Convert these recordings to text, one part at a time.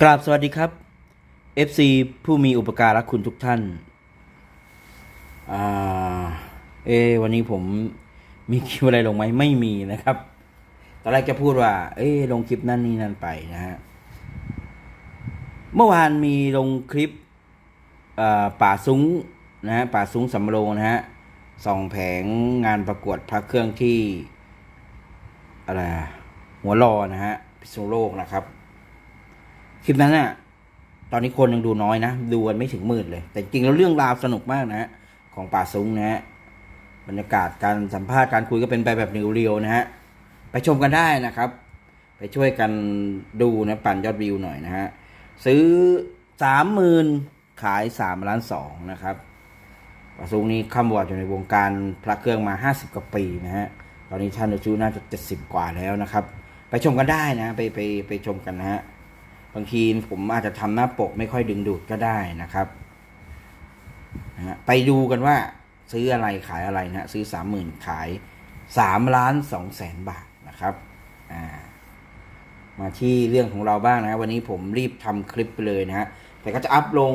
กราบสวัสดีครับ FC ผู้มีอุปการะคุณทุกท่านอ่าเอ วันนี้ผมมีคลิปอะไรลงไหมไม่มีนะครับ ตอนแรกจะพูดว่า เอ้ลงคลิปนั่นนี่นั่นไปนะฮะ เมื่อวานมีลงคลิปป่าซุ้งนะฮะป่าซุ้งสำโรงนะฮะส่องแผงงานประกวดพระเครื่องที่อะไรหัวรอนะฮะพิษณุโลกนะครับ คลิปนั้นน่ะตอนนี้คนยังดูน้อยนะ ดูกันไม่ถึงหมื่นเลย แต่จริงแล้วเรื่องราวสนุกมากนะฮะของป่าซุ้งนะฮะบรรยากาศการสัมภาษณ์การคุยก็เป็นไปแบบเรียวๆนะฮะไปชมกันได้นะครับ ไปช่วยกันดูนะปั่นยอดวิวหน่อยนะฮะซื้อสามหมื่นขายสามล้านสองนะครับป่าซุ้งนี้ข้ามวอดอยู่ในวงการพระเครื่องมาห้าสิบกว่าปีนะฮะตอนนี้ท่านอายุน่าจะเจ็ดสิบกว่าแล้วนะครับ ไปชมกันได้นะ ไปไปไปชมกันนะฮะ บางทีผมอาจจะทำหน้าปกไม่ค่อยดึงดูดก็ได้นะครับนะไปดูกันว่าซื้ออะไรขายอะไรนะซื้อสามหมื่นขายสามล้านสองแสนบาทนะครับอ่ามาที่เรื่องของเราบ้างนะฮะวันนี้ผมรีบทำคลิปไปเลยนะฮะแต่ก็จะอัพลง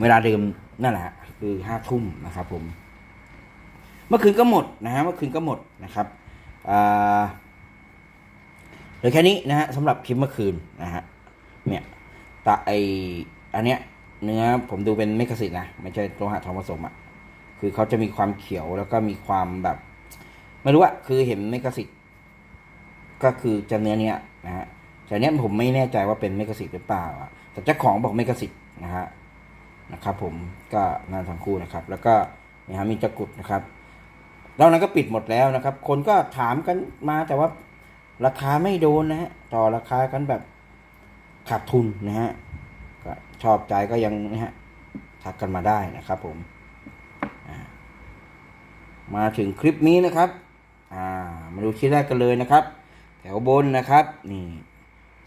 เวลาเดิมนั่นแหละคือห้าทุ่มนะครับผม เมื่อคืนก็หมดนะฮะเมื่อคืนก็หมดนะครับอ่า ลือแค่นี้นะฮะสำหรับคลิปเมื่อคืนนะฮะเนี่ยตะไออันเนี้ยเนื้อผมดูเป็นเมกสิตนะไม่ใช่โลหะทองผสมอะ่ะคือเขาจะมีความเขียวแล้วก็มีความแบบไม่รู้อะคือเห็นเมกสิตก็คือจะเนื้อเนี้ยนะฮะแต่เนี้ยผมไม่แน่ใจว่าเป็นเมกสิตหรือเปล่าอะแต่เจ้าของบอกเมกสิตนะฮะนะครับผมก็นานทั้งคู่นะครับ แล้วก็นี่ฮะมีตะกรุดนะครับแล้วนั้นก็ปิดหมดแล้วนะครับ คนก็ถามกันมาแต่ว่า ราคาไม่โดนนะฮะต่อราคากันแบบขาดทุนนะฮะก็ชอบใจก็ยังนะฮะทักกันมาได้นะครับผมมาถึงคลิปนี้นะครับ อ่า มาดูคลิปแรกกันเลยนะครับ แถวบนนะครับ นี่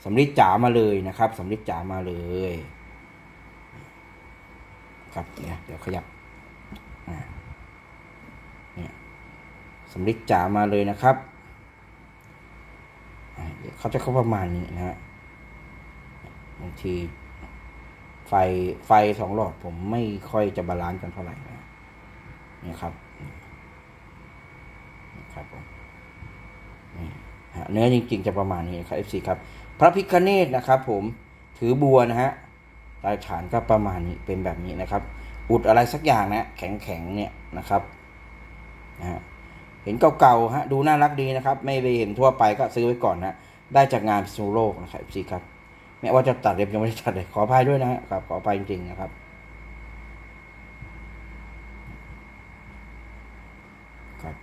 สำลิดจ๋ามาเลยนะครับสำลิดจ๋ามาเลย ครับเนี่ยเดี๋ยวขยับอ่าเนี่ยสำลิดจ๋ามาเลยนะครับ เขาจะเข้าประมาณนี้นะฮะบางทีไฟไฟสองหลอดผมไม่ค่อยจะบาลานซ์กันเท่าไหร่นะนี่ครับนี่ครับผมนี่ฮะเนื้อจริง ๆ จะประมาณนี้ครับ FC ครับ พระพิคเนตนะครับ ผมถือบัวนะฮะลายฐานก็ประมาณนี้เป็นแบบนี้นะครับ อุดอะไรสักอย่างนะแข็งๆเนี่ยนะครับนะฮะเห็นเก่าๆฮะดูน่ารักดีนะครับ ไม่ได้เห็นทั่วไปก็ซื้อไว้ก่อนนะ ได้จากงานพิซูโลกนะครับพี่ครับแม้ว่าจะตัดเล็บยังไม่ได้ตัดเลยขออภัยด้วยนะครับขออภัยจริงๆนะครับครับ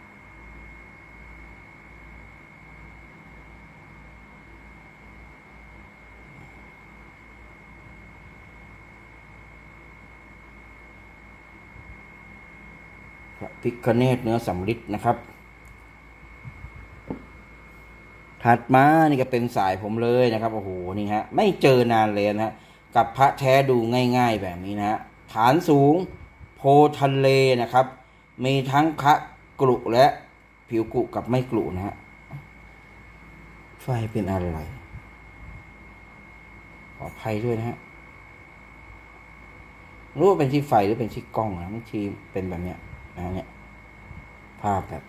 พระพิคเนตเนื้อสำริดนะครับ ถัดมานี่ก็เป็นสายผมเลยนะครับโอ้โหนี่ฮะไม่เจอนานเลยนะฮะกับพระแท้ดูง่าย ๆ แบบนี้นะฮะฐานสูงโพทะเลนะครับ มีทั้งพระกรุและผิวกรุกับไม่กรุนะฮะไฟเป็นอะไร ขออภัยด้วยนะฮะรู้ว่าเป็นที่ไฟหรือเป็นที่กล้องนะบางทีเป็นแบบเนี้ยนะเนี่ยภาพแบบ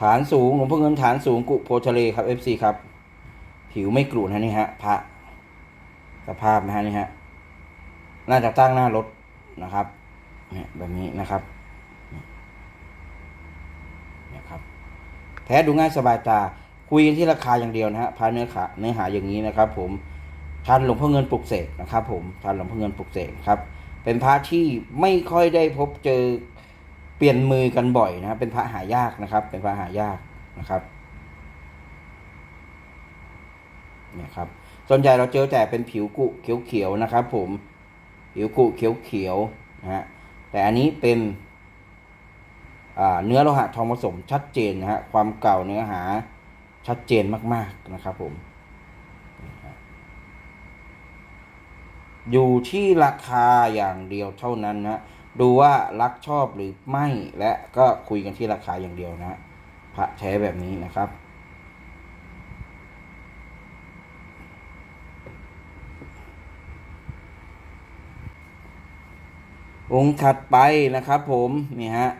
ฐานสูงหลวงพ่อเงินฐานสูงกุโพทะเลครับ FC ครับ ผิวไม่กรูนะนี่ฮะพระสภาพนะฮะนี่ฮะน่าจะตั้งหน้ารถนะครับเนี่ยแบบนี้นะครับเนี่ยครับแท้ดูง่ายสบายตา คุยกันที่ราคาอย่างเดียวนะฮะพระเนื้อขาเนื้อหาอย่างนี้นะครับ ผมทันหลวงพ่อเงินปลุกเสกนะครับ ผมทันหลวงพ่อเงินปลุกเสกครับ เป็นพระที่ไม่ค่อยได้พบเจอ เปลี่ยนมือกันบ่อยนะครับเป็นพระหายากนะครับ เป็นพระหายากนะครับเนี่ยครับส่วนใหญ่เราเจอแต่เป็นผิวกุเขียวๆนะครับ ผมผิวกุเขียวๆนะฮะแต่อันนี้เป็นเนื้อโลหะทองผสมชัดเจนนะฮะความเก่าเนื้อหาชัดเจนมาก ๆนะครับผม อยู่ที่ราคาอย่างเดียวเท่านั้นนะ ดูว่ารักชอบหรือไม่และก็คุยกันที่ราคาอย่างเดียวนะพระแท้แบบนี้นะครับ องค์ถัดไปนะครับผมนี่ฮะ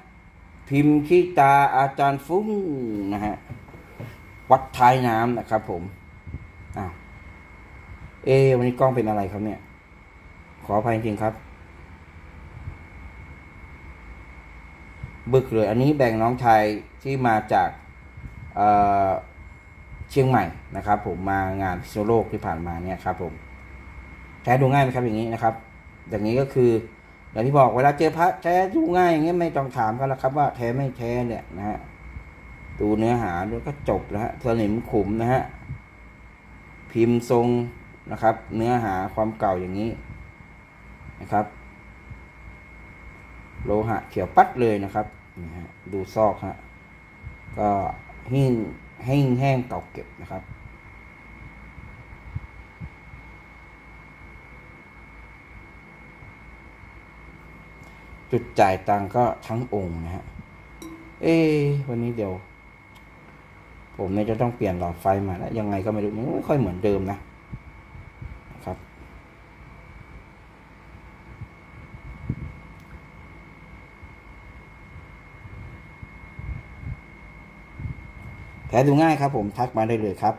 พิมพ์ขี้ตาอาจารย์ฟุ้งนะฮะวัดท้ายน้ำนะครับผมอ้าวเอวันนี้กล้องเป็นอะไรครับเนี่ย ขออภัยจริงครับ บึกเลย อันนี้แบ่งน้องชายที่มาจากเเชียงใหม่นะครับ ผมมางานพิษณุโลกที่ผ่านมาเนี่ยครับ ผมแท้ดูง่ายไหมครับอย่างนี้นะครับ อย่างนี้ก็คืออย่างที่บอกเวลาเจอพระแท้ดูง่ายอย่างเงี้ยไม่ต้องถามกันแล้วครับว่าแท้ไม่แท้เนี่ยนะฮะดูเนื้อหาด้วยก็จบแล้วฮะสนิมขุมนะฮะพิมพ์ทรงนะครับ เนื้อหาความเก่าอย่างนี้นะครับ โลหะเขียวปัดเลยนะครับ นี่ฮะดูซอกฮะก็หิ้งแห้งแห้งเก่าเก็บนะครับ จุดจ่ายตังก็ทั้งองค์นะฮะเอ้วันนี้เดี๋ยว ผมเนี่ยจะต้องเปลี่ยนหลอดไฟมาแล้วยังไงก็ไม่รู้ไม่ค่อยเหมือนเดิมนะ นะครับ แท้ดูง่ายครับ ผมทักมาได้เลยครับ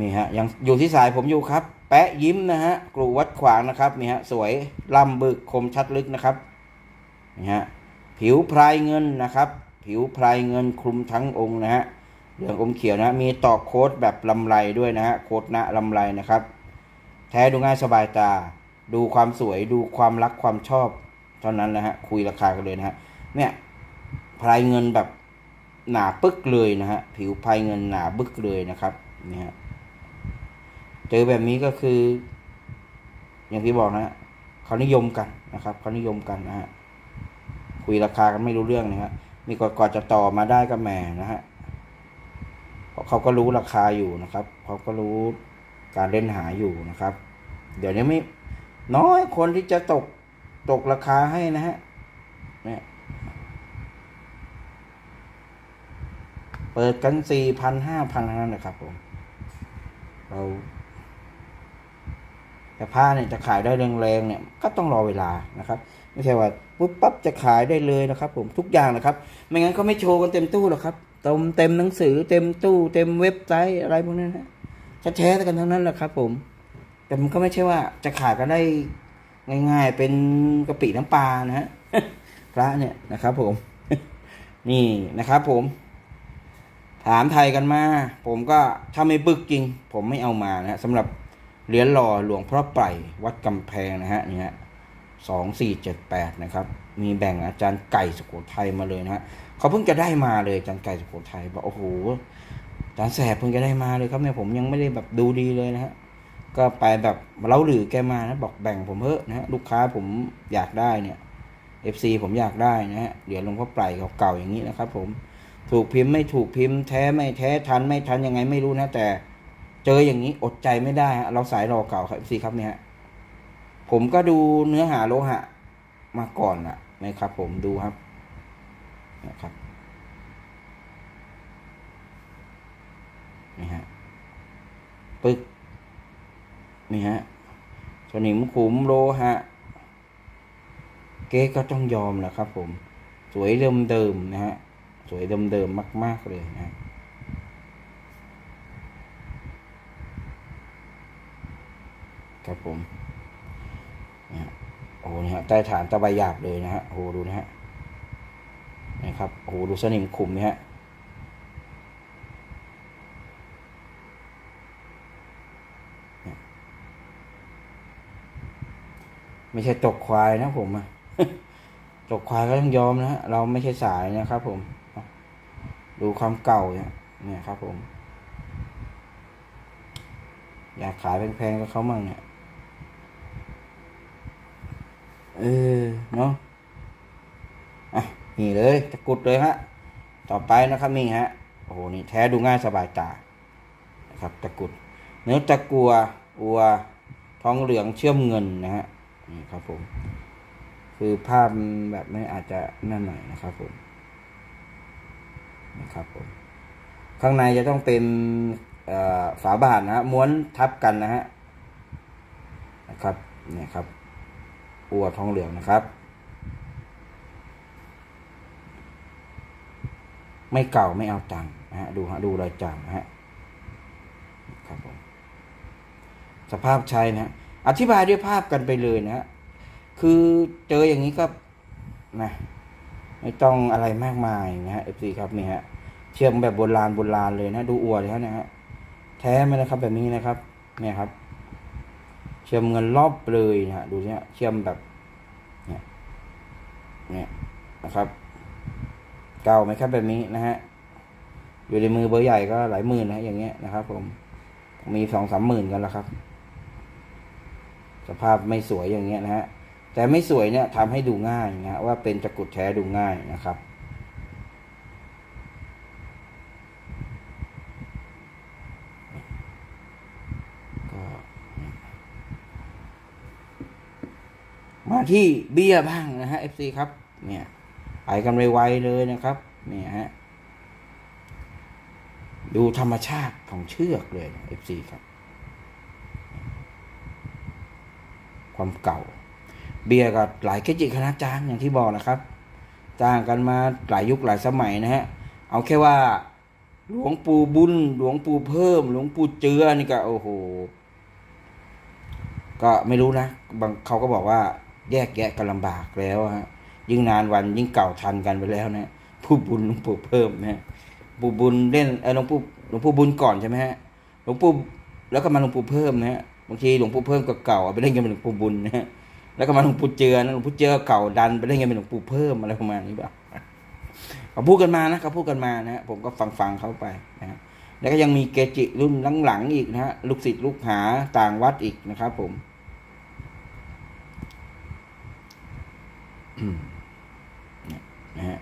นี่ฮะยังอยู่ที่สายผมอยู่ครับ แปะยิ้มนะฮะกรูวัดขวางนะครับนี่ฮะสวยลำบึกคมชัดลึกนะครับนี่ฮะผิวพรายเงินนะครับ ผิวพรายเงินคลุมทั้งองค์นะฮะเหลืองอมเขียวนะมีต่อโค้ดแบบลำไรด้วยนะฮะโค้ดหนะลำไรนะครับ แท้ดูง่ายสบายตา ดูความสวยดูความรักความชอบ เท่านั้นนะฮะคุยราคากันเลยนะฮะเนี่ยพรายเงินแบบ หนาปึ๊กเลยนะฮะผิวพรายเงินหนาบึกเลยนะครับนี่ฮะเจอแบบนี้ก็คือ อย่างที่บอกนะฮะเขานิยมกันนะครับเขานิยมกันนะฮะคุยราคากันไม่รู้เรื่องนะฮะมีกก่อนจะต่อมาได้ก็แหมนะฮะเพราะเขาก็รู้ราคาอยู่นะครับเขาก็รู้การเล่นหาอยู่นะครับ เดี๋ยวนี้ไม่น้อยคนที่จะตกตกราคาให้นะฮะ เนี่ย เปิดกันสี่พันห้าพันนั้นนะครับผม เราแต่ผ้าเนี่ยจะขายได้แรงๆเนี่ยก็ต้องรอเวลานะครับ ไม่ใช่ว่าปุ๊บปั๊บจะขายได้เลยนะครับ ผมทุกอย่างนะครับ ไม่งั้นเขาไม่โชว์กันเต็มตู้หรอกครับเต็มเต็มหนังสือ เต็มตู้เต็มเว็บไซต์อะไรพวกนั้นนะแท้ๆกันทั้งนั้นแหละครับ ผม แต่มันก็ไม่ใช่ว่าจะขายกันได้ง่ายๆ เป็นกะปิน้ำปลานะฮะพระเนี่ยนะครับ ผม นี่นะครับ ผม ถามไทยกันมา ผมก็ถ้าไม่บึกจริง ผมไม่เอามานะฮะสำหรับเหรียญหล่อหลวงพ่อไพรวัดกำแพงนะฮะนี่ฮะสองสี่เจ็ดแปดนะครับ มีแบ่งอาจารย์ไก่สุโขทัยมาเลยนะฮะเขาเพิ่งจะได้มาเลยอาจารย์ไก่สุโขทัยบอกโอ้โหอาจารย์แสบเพิ่งจะได้มาเลยครับเนี่ยผมยังไม่ได้แบบดูดีเลยนะฮะก็ไปแบบเล่าหรือแกมานะบอกแบ่งผมเถอะนะฮะลูกค้าผมอยากได้เนี่ย FC ผมอยากได้นะฮะเดี๋ยวหลวงพ่อไพรเก่าๆอย่างนี้นะครับ ผม ถูกพิมพ์ไม่ถูกพิมพ์แท้ไม่แท้ทันไม่ทันยังไงไม่รู้นะแต่เจออย่างนี้อดใจไม่ได้ฮะเราสายรอเก่าครับ FC ครับเนี่ยฮะผมก็ดูเนื้อหาโลหะมาก่อนนะนะครับ ผมดูครับนะครับนี่ฮะปึกนี่ฮะสนิมขุมโลหะ เก๊ก็ต้องยอมแหละครับ ผม สวยเดิมๆนะฮะ วยเดิมๆมาก ๆ เลยนะ ครับผมนะฮะโอ้โหนี่ฮะใต้ฐานตะไบหยาบเลยนะฮะโอ้โหดูนะฮะนะครับโอ้โหดูสนิมขุมนี่ฮะเนี่ยไม่ใช่ตกควายนะผมอะตกควายก็ต้องยอมนะฮะเราไม่ใช่สายนะครับผม ดูความเก่าเนี่ยเนี่ยครับผม อยากขายแพงๆกับเขามั่งเนี่ยเออเนาะอะนี่เลยตะกรุดเลยฮะต่อไปนะครับนี่ฮะโอ้โหนี่แท้ดูง่ายสบายตานะครับตะกรุดเนื้อตะกัวอัวทองเหลืองเชื่อมเงินนะฮะนี่ครับผม คือภาพแบบไม่อาจจะนั่นหน่อยนะครับผม นะครับผมข้างในจะต้องเป็นฝาบาทนะฮะม้วนทับกันนะฮะนะครับเนี่ยครับอัวทองเหลืองนะครับ ไม่เก่าไม่เอาตังนะฮะดูฮะดูรอยจำนะฮะครับผมสภาพใช้นะฮะอธิบายด้วยภาพกันไปเลยนะฮะคือเจออย่างนี้ก็นะ ไม่ต้องอะไรมากมายนะฮะเอฟซีครับนี่ฮะเชื่อมแบบโบราณโบราณเลยนะ ดูอวดเลยนะฮะแท้ไหมนะครับแบบนี้นะครับเนี่ยครับ เชื่อมเงินรอบเลยนะฮะดูเนี่ยเชื่อมแบบเนี่ยเนี่ยนะครับ เก่าไหมครับแบบนี้นะฮะอยู่ในมือเบอร์ใหญ่ก็หลายหมื่นนะอย่างเงี้ยนะครับ ผม มีสองสามหมื่นกันแล้วครับ สภาพไม่สวยอย่างเงี้ยนะฮะ แต่ไม่สวยเนี่ยทำให้ดูง่ายนะฮะว่าเป็นตะกรุดแท้ดูง่ายนะครับ ก็มาที่เบี้ยบ้างนะฮะ FC ครับ เนี่ยไปกันไวๆเลยนะครับเนี่ยฮะดูธรรมชาติของเชือกเลยนะ FC ครับ ความเก่า เบียร์กับหลายเกจิคณาจารย์อย่างที่บอกนะครับ จ้างกันมาหลายยุคหลายสมัยนะฮะ เอาแค่ว่า หลวงปู่บุญ หลวงปู่เพิ่ม หลวงปู่เจือนี่ก็โอ้โห ก็ไม่รู้นะบางเขาก็บอกว่าแยกแยะกันลำบากแล้วฮะ ยิ่งนานวันยิ่งเก่าทันกันไปแล้วนะผู้บุญหลวงปู่เพิ่มนะฮะปู่บุญเล่นเออหลวงปู่หลวงปู่บุญก่อนใช่ไหมฮะหลวงปู่แล้วก็มาหลวงปู่เพิ่มนะฮะบางทีหลวงปู่เพิ่มก็เก่าเอาไปเล่นกันเป็นหลวงปู่บุญนะฮะ แล้วก็มาหลวงปู่เจือนะหลวงปู่เจือเก่าดันไปเล่นกันเป็นหลวงปู่เพิ่มอะไรประมาณนี้ป่ะเขาพูดกันมานะเขาพูดกันมานะฮะผมก็ฟังฟังเขาไปนะฮะแล้วก็ยังมีเกจิรุ่นหลังๆอีกนะฮะลูกศิษย์ลูกหาต่างวัดอีกนะครับ ผมนะฮะ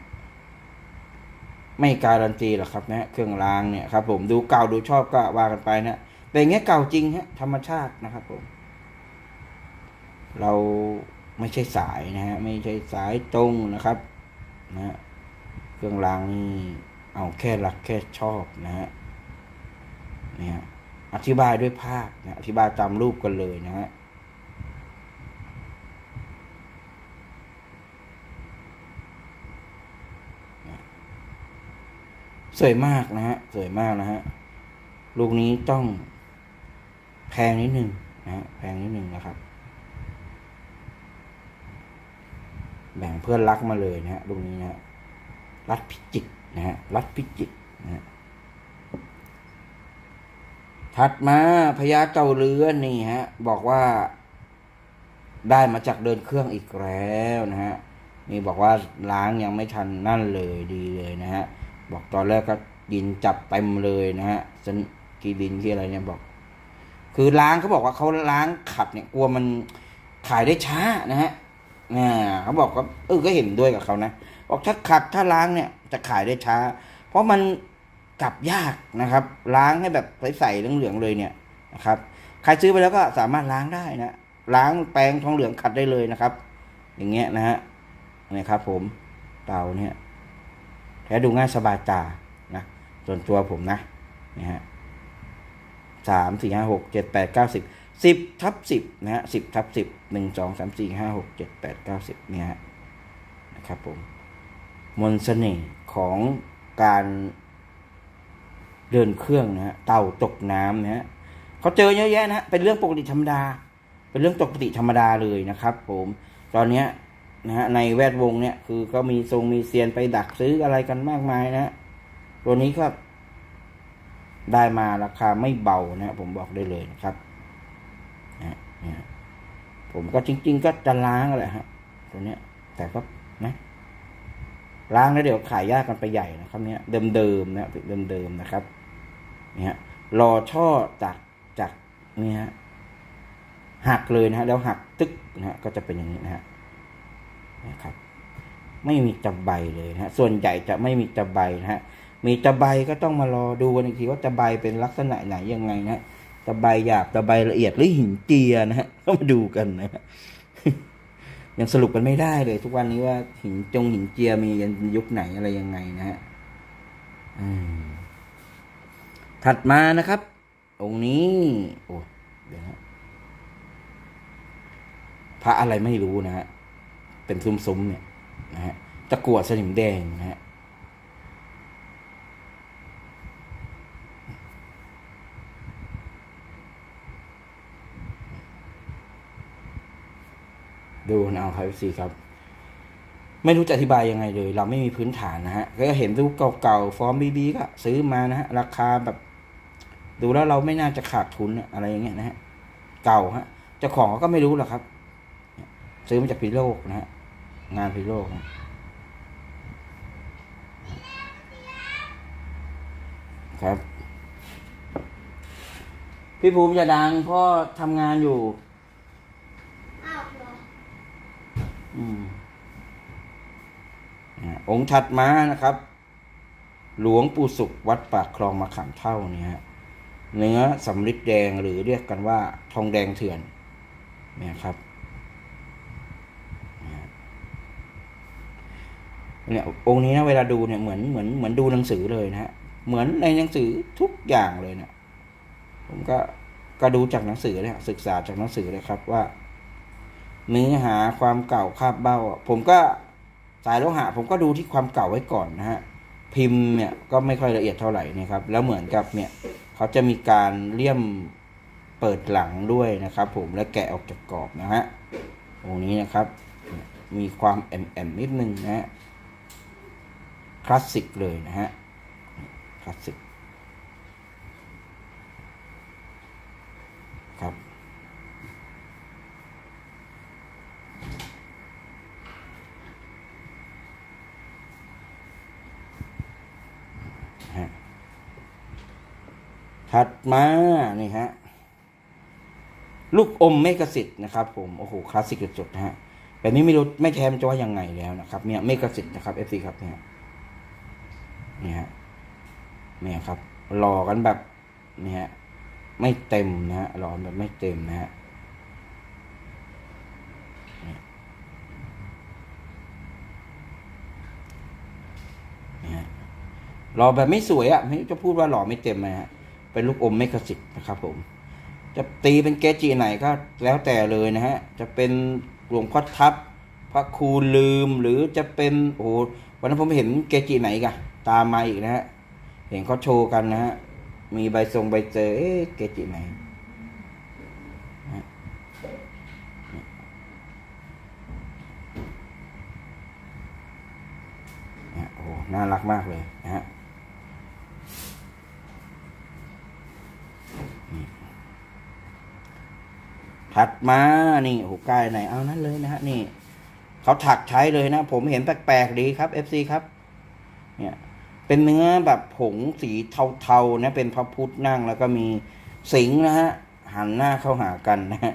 ไม่การันตีหรอกครับนะฮะเครื่องรางเนี่ยครับ ผมดูเก่าดูชอบก็ว่ากันไปนะแต่อย่างเงี้ยเก่าจริงฮะธรรมชาตินะครับผม เราไม่ใช่สายนะฮะไม่ใช่สายตรงนะครับนะฮะเครื่องรางนี่เอาแค่รักแค่ชอบนะฮะเนี่ยอธิบายด้วยภาพนะอธิบายตามรูปกันเลยนะฮะสวยมากนะฮะสวยมากนะฮะลูกนี้ต้องแพงนิดหนึ่งนะฮะแพงนิดหนึ่งนะครับ แบ่งเพื่อนรักมาเลยนะฮะลูกนี้นะฮะรัดพิจิตรนะฮะรัดพิจิตรนะฮะถัดมาพญาเต่าเรือนนี่ฮะ บอกว่า ได้มาจากเดินเครื่องอีกแล้วนะฮะนี่บอกว่าล้างยังไม่ทันนั่นเลยดีเลยนะฮะ บอกตอนแรกก็ดินจับเต็มเลยนะฮะจนกีดินที่อะไรเนี่ยบอก คือล้างเขาบอกว่าเขาล้างขัดเนี่ยกลัวมันขายได้ช้านะฮะ เนี่ยเขาบอกว่าเออก็เห็นด้วยกับเขานะบอกถ้าขัดถ้าล้างเนี่ยจะขายได้ช้า เพราะมันกลับยากนะครับ ล้างให้แบบใสๆเหลืองๆเลยเนี่ยนะครับใครซื้อไปแล้วก็สามารถล้างได้นะล้างแปรงทองเหลืองขัดได้เลยนะครับ อย่างเงี้ยนะฮะนี่ครับ ผมเตาเนี่ยแท้ดูง่ายสบายตานะส่วนตัวผมนะนี่ฮะสามสี่ห้าหกเจ็ดแปดเก้าสิบ สิบทับสิบนะฮะสิบทับสิบหนึ่งสองสามสี่ห้าหกเจ็ดแปดเก้าสิบเนี่ยนะครับผมมนต์เสน่ห์ของการเดินเครื่องนะฮะเต่าตกน้ำนะฮะเขาเจอเยอะแยะนะฮะเป็นเรื่องปกติธรรมดา เป็นเรื่องปกติธรรมดาเลยนะครับผมตอนเนี้ยนะฮะในแวดวงเนี่ยคือก็มีทรงมีเซียนไปดักซื้ออะไรกันมากมายนะฮะตัวนี้ก็ได้มาราคาไม่เบานะฮะผมบอกได้เลยนะครับ นะฮะผมก็จริง ๆ ก็จะล้างแหละฮะตัวเนี้ย แต่ก็นะล้างแล้วเดี๋ยวขายยากกันไปใหญ่นะครับ เนี้ยเดิมๆนะเดิมๆนะครับเนี่ยรอช่อจากจากเนี่ยฮะหักเลยนะฮะแล้วหักตึกนะฮะก็จะเป็นอย่างนี้นะฮะนะครับ ไม่มีตะไบเลยนะฮะส่วนใหญ่จะไม่มีตะไบนะฮะมีตะไบก็ต้องมารอดูกันอีกทีว่าตะไบเป็นลักษณะไหนยังไงนะ ตะไบหยาบตะไบละเอียดหรือหินเจียนะฮะก็มาดูกันนะฮะยังสรุปกันไม่ได้เลย ทุกวันนี้ว่าหินจงหินเจียมียันยุคไหนอะไรยังไงนะฮะถัดมานะครับ องค์นี้ โอ้เดี๋ยวนะพระอะไรไม่รู้นะฮะเป็นซุ้มๆเนี่ยนะฮะตะกั่วสนิมแดงนะฮะ ดูนเอาครับซีครับ ไม่รู้จะอธิบายยังไงเลย เราไม่มีพื้นฐานนะฮะ ก็เห็นรูปเก่าๆ ฟอร์มบีๆก็ซื้อมานะฮะ ราคาแบบ ดูแล้วเราไม่น่าจะขาดทุนอะอะไรอย่างเงี้ยนะฮะ เก่าฮะ เจ้าของก็ไม่รู้หรอกครับ ซื้อมาจากพิโลกนะฮะ งานพิโลกนะ ครับ พี่ภูมิจะดังพ่อทำงานอยู่ อ้าวเหรอ อืม องค์ถัดมานะครับ หลวงปู่สุขวัดปากคลองมะขามเท่าเนี่ยฮะเนื้อสำริดแดงหรือเรียกกันว่าทองแดงเถื่อนเนี่ยครับเนี่ยองค์นี้นะเวลาดูเนี่ยเหมือนเหมือนเหมือนดูหนังสือเลยนะฮะเหมือนในหนังสือทุกอย่างเลยเนี่ยผมก็ก็ดูจากหนังสือเลยศึกษาจากหนังสือเลยครับว่า เนื้อหาความเก่าคาบเบ้า ผมก็ สายโลหะผมก็ดูที่ความเก่าไว้ก่อนนะฮะพิมพ์เนี่ยก็ไม่ค่อยละเอียดเท่าไหร่นะครับแล้วเหมือนกับเนี่ยเขาจะมีการเลี่ยมเปิดหลังด้วยนะครับ ผมและแกะออกจากกรอบนะฮะตรงนี้นะครับ มีความแอมแอมนิดนึงนะฮะคลาสสิกเลยนะฮะคลาสสิก ฮะถัดมานี่ฮะลูกอมเมกสิทธิ์นะครับ ผมโอ้โหคลาสสิกสุดๆนะฮะแบบนี้ไม่รู้ไม่แท้มันจะว่ายังไงแล้วนะครับ เนี่ยเมกสิทธิ์นะครับเอฟซีครับเนี่ยเนี่ยฮะเนี่ยครับรอกันแบบเนี่ยฮะไม่เต็มนะฮะรอแบบไม่เต็มนะฮะเนี่ย หล่อแบบไม่สวยอะ่ะไม่จะพูดว่าหล่อไม่เต็มนะฮะเป็นลูกอมเมกสิทธิ์นะครับผม จะตีเป็นเกจิไหนก็แล้วแต่เลยนะฮะ จะเป็นหลวงพ่อทับพระครูลืมหรือจะเป็นโอ้วันนั้นผมเห็นเกจิไหนกันตามมาอีกนะฮะ เห็นเขาโชว์กันนะฮะ มีใบทรงใบเจอเอ๊ะเกจิไหนโอ้โหน่ารักมากเลยนะฮะ ถัดมานี่โอ้ใกล้ไหนเอานั้นเลยนะฮะนี่เขาถักใช้เลยนะ ผมเห็นแปลกๆดีครับ FC ครับ เนี่ยเป็นเนื้อแบบผงสีเทาๆนะเป็นพระพุทธนั่งแล้วก็มีสิงห์นะฮะหันหน้าเข้าหากันนะฮะ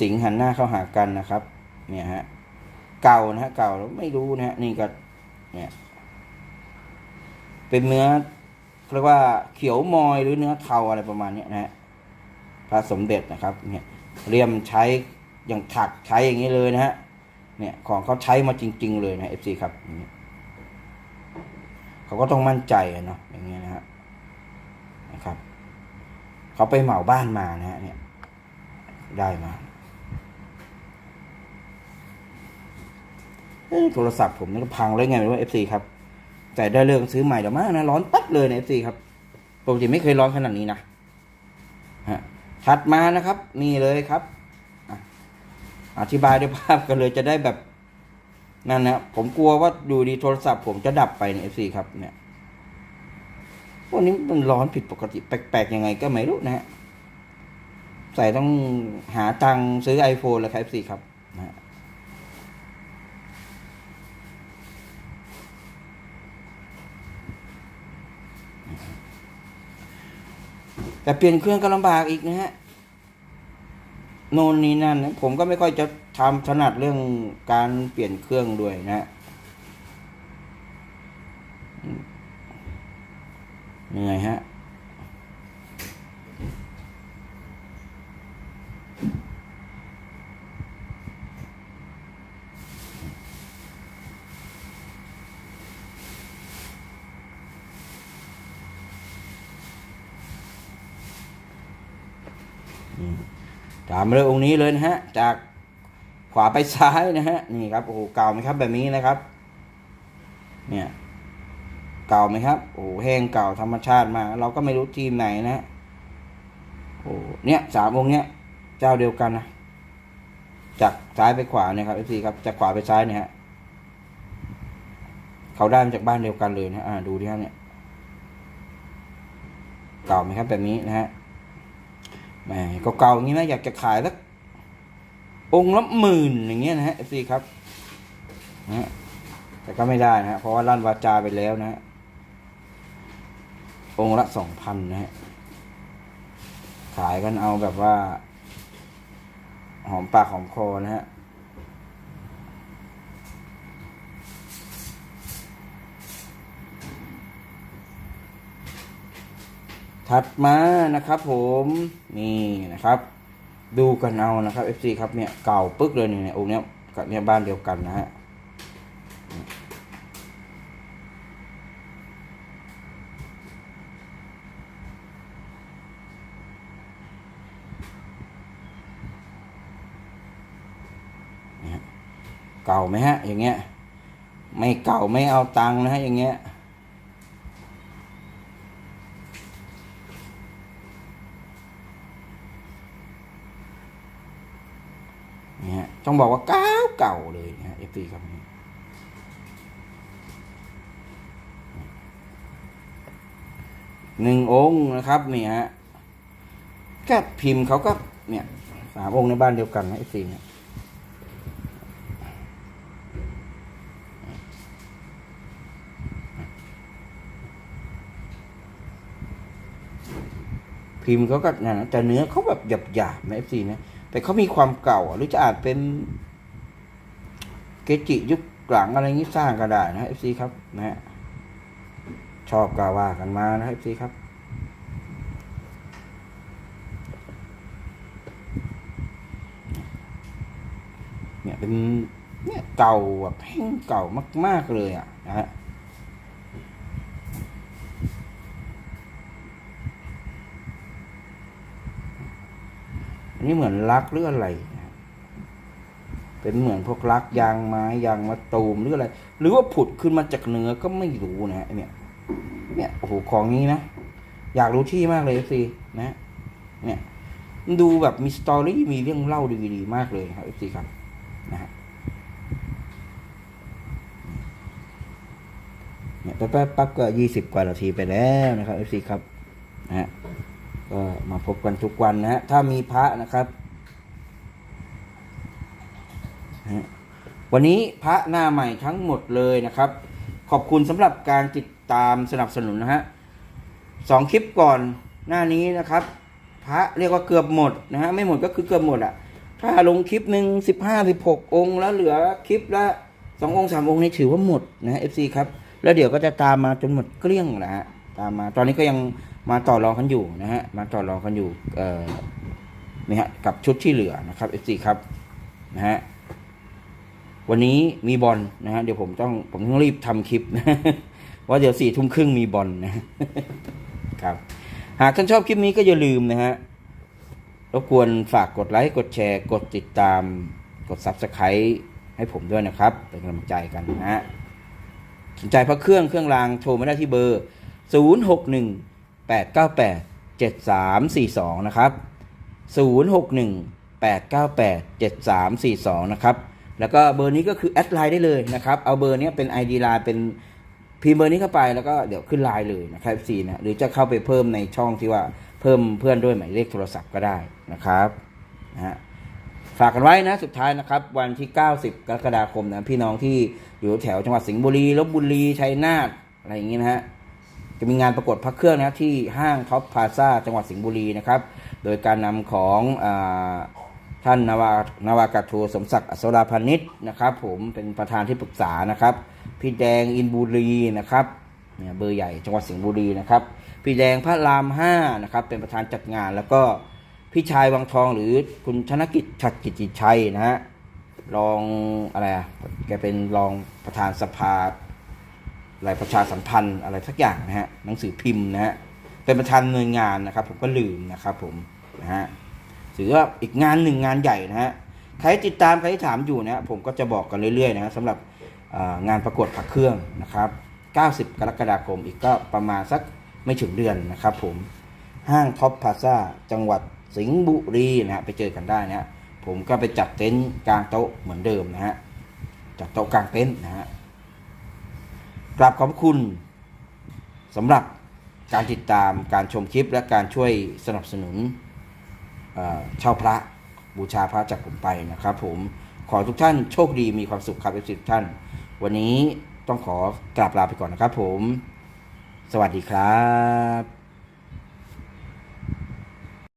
สิงห์หันหน้าเข้าหากันนะครับ เนี่ยฮะเก่านะฮะเก่าแล้วไม่รู้นะฮะนี่ก็เนี่ยเป็นเนื้อเรียกว่าเขียวมอยหรือเนื้อเทาอะไรประมาณเนี้ยนะฮะ พระสมเด็จนะครับเนี่ยเรียมใช้อย่างถักใช้อย่างนี้เลยนะฮะเนี่ยของเขาใช้มาจริง ๆ เลยนะเอฟซีครับเขาก็ต้องมั่นใจเนาะอย่างเงี้ยนะฮะนะครับเขาไปเหมาบ้านมานะฮะเนี่ยได้มาเอ้ยโทรศัพท์ผมนี่ก็พังเลยไงไม่รู้เอฟซีครับแต่ได้เรื่องซื้อใหม่เดี๋ยวมากนะร้อนปั๊บเลยนะเอฟซีครับปกติไม่เคยร้อนขนาดนี้นะ ถัดมานะครับ นี่เลยครับอธิบายด้วยภาพกันเลยจะได้แบบนั่นนะผมกลัวว่าดูดีโทรศัพท์ผมจะดับไปในเอฟซีครับเนี่ยวันนี้มันร้อนผิดปกติแปลกๆยังไงก็ไม่รู้นะฮะใส่ต้องหาตังซื้อ iPhone แล้วครับสิครับนะฮะ แต่เปลี่ยนเครื่องก็ลำบากอีกนะฮะโน่นนี่นั่นนะผมก็ไม่ค่อยจะทำถนัดเรื่องการเปลี่ยนเครื่องด้วยนะฮะเหนื่อยฮะามมาเลยองค์นี้เลยนะฮะ จากขวาไปซ้ายนะฮะ นี่ครับ โอ้โหเก่าไหมครับ แบบนี้นะครับ เนี่ย เก่าไหมครับ โอ้แห้งเก่าธรรมชาติมากเราก็ไม่รู้ทีมไหนนะฮะโอ้เนี่ยสามองค์เนี้ย เจ้าเดียวกันนะ จากซ้ายไปขวาเนี่ยครับเอฟซีครับ จากขวาไปซ้ายเนี่ยฮะ เขาได้มาจากบ้านเดียวกันเลยนะ อ่า ดูดิฮะเนี่ย เก่าไหมครับแบบนี้นะฮะ แหมเก่าๆอย่างนี้นะอยากจะขายสักองค์ละหมื่นอย่างเงี้ยนะฮะเอฟซีครับนะฮะแต่ก็ไม่ได้นะฮะเพราะว่าลั่นวาจาไปแล้วนะฮะองค์ละสองพันนะฮะขายกันเอาแบบว่า หอมปากหอมคอนะฮะ ถัดมานะครับผมนี่นะครับ ดูกันเอานะครับ FC ครับเนี่ยเก่าปึ๊กเลยเนี่ยองค์เนี้ยกับเนี่ยบ้านเดียวกันนะฮะเนี่ยเก่าไหมฮะ อย่างเงี้ย ไม่เก่าไม่เอาตังค์นะฮะอย่างเงี้ย นี่ฮะ ต้องบอกว่าเก่าเก่าเลยนะเอฟซีครับหนึ่งองค์นะครับเนี่ฮะก็พิมพ์เขาก็เนี่ยสามองค์ในบ้านเดียวกันนะเอฟซีเนี่ยพิมพ์เขาก็นะแต่เนื้อเขาแบบหยาบๆนะเอฟซีนะ แต่เขามีความเก่า หรือจะอาจเป็น เกจิยุคหลังอะไรงี้สร้างก็ได้นะเอฟซีครับนะฮะชอบกาว่ากันมานะเอฟซีครับเนี่ยเป็นเนี่ยเก่าแบบแห้งเก่ามาก ๆ เลยอะนะฮะ อันนี้เหมือนลักหรืออะไร เป็นเหมือนพวกลักยางไม้ยางมะตูมหรืออะไร หรือว่าผุดขึ้นมาจากเนื้อก็ไม่รู้นะฮะเนี่ย เนี่ยโอ้โหของนี้นะ อยากรู้ที่มากเลยสินะ เนี่ยมันดูแบบมีสตอรี่มีเรื่องเล่าดีๆมากเลยครับเอฟซีครับนะฮะเนี่ยแป๊บๆปั๊บก็ยี่สิบกว่านาทีไปแล้วนะครับเอฟซีครับนะฮะ ก็มาพบกันทุกวันนะฮะถ้ามีพระนะครับ วันนี้พระหน้าใหม่ทั้งหมดเลยนะครับ ขอบคุณสำหรับการติดตามสนับสนุนนะฮะสองคลิปก่อนหน้านี้นะครับ พระเรียกว่าเกือบหมดนะฮะไม่หมดก็คือเกือบหมดอะถ้าลงคลิปหนึ่งสิบห้าสิบหกองค์ แล้วเหลือคลิปละสององค์สามองค์นี่ถือว่าหมดนะฮะ FC ครับ แล้วเดี๋ยวก็จะตามมาจนหมดเกลี้ยงนะฮะตามมาตอนนี้ก็ยัง มาต่อรองกันอยู่นะฮะมาต่อรองกันอยู่เอ่อนี่ฮะกับชุดที่เหลือนะครับ FC ครับนะฮะวันนี้มีบอลนะฮะเดี๋ยวผมต้องผมต้องรีบทำคลิปนะว่าเดี๋ยวสี่ทุ่มครึ่งมีบอลนะครับ หากท่านชอบคลิปนี้ก็อย่าลืมนะฮะรบกวนฝากกดไลค์ กดแชร์ กดติดตาม กด Subscribe ให้ผมด้วยนะครับ เป็นกำลังใจกันนะฮะสนใจพระเครื่องเครื่องรางโทรมาได้ที่เบอร์ 061 898 7342 นะครับ 061 898 7342 นะครับ แล้วก็เบอร์นี้ก็คือแอดไลน์ได้เลยนะครับ เอาเบอร์นี้เป็น ID ไลน์เป็นพิมพ์เบอร์นี้เข้าไปแล้วก็เดี๋ยวขึ้นไลน์เลยนะครับสีนะหรือจะเข้าไปเพิ่มในช่องที่ว่าเพิ่มเพื่อนด้วยหมายเลขโทรศัพท์ก็ได้นะครับนะฮะฝากกันไว้นะสุดท้ายนะครับ วันที่ 90 กรกฎาคมนะพี่น้องที่อยู่แถวจังหวัดสิงห์บุรีลบบุรีชัยนาทอะไรอย่างงี้นะฮะ จะมีงานประกวดพระเครื่องนะที่ห้างท็อปพาซาจังหวัดสิงห์บุรีนะครับ โดยการนำของอท่านนาวานาวากาโทสมศักดิ์อัศราพานิชนะครับผมเป็นประธานที่ปรึกษานะครับ พี่แดงอินบุรีนะครับเนี่ยเบอร์ใหญ่จังหวัดสิงห์บุรีนะครับพี่แดงพระรามห้านะครับเป็นประธานจัดงานแล้วก็พี่ชายวังทองหรือคุณธนกิจฉัดกิจจิชัยนะฮะรองอะไรอะแกเป็นรองประธานสภา อะไรประชาสัมพันธ์อะไรสักอย่างนะฮะหนังสือพิมพ์นะฮะเป็นประธานหน่วยงานนะครับ ผมก็ลืมนะครับ ผมนะฮะถือว่าอีกงานหนึ่งงานใหญ่นะฮะใครติดตามใครที่ถามอยู่นะผมก็จะบอกกันเรื่อยๆนะฮะสำหรับงานประกวดผักเครื่องนะครับ 90 กรกฎาคมอีกก็ประมาณสักไม่ถึงเดือนนะครับ ผมห้างท็อปพาซาจังหวัดสิงห์บุรีนะฮะไปเจอกันได้นะฮะผมก็ไปจัดเต็นท์กลางโต๊ะเหมือนเดิมนะฮะจัดโต๊ะกลางเต็นท์นะฮะ กราบขอบคุณสำหรับการติดตามการชมคลิปและการช่วยสนับสนุนเอ่อเช่าพระบูชาพระจากผมไปนะครับ ผมขอทุกท่านโชคดีมีความสุขครับทุกท่าน วันนี้ต้องขอกราบลาไปก่อนนะครับผม สวัสดีครับ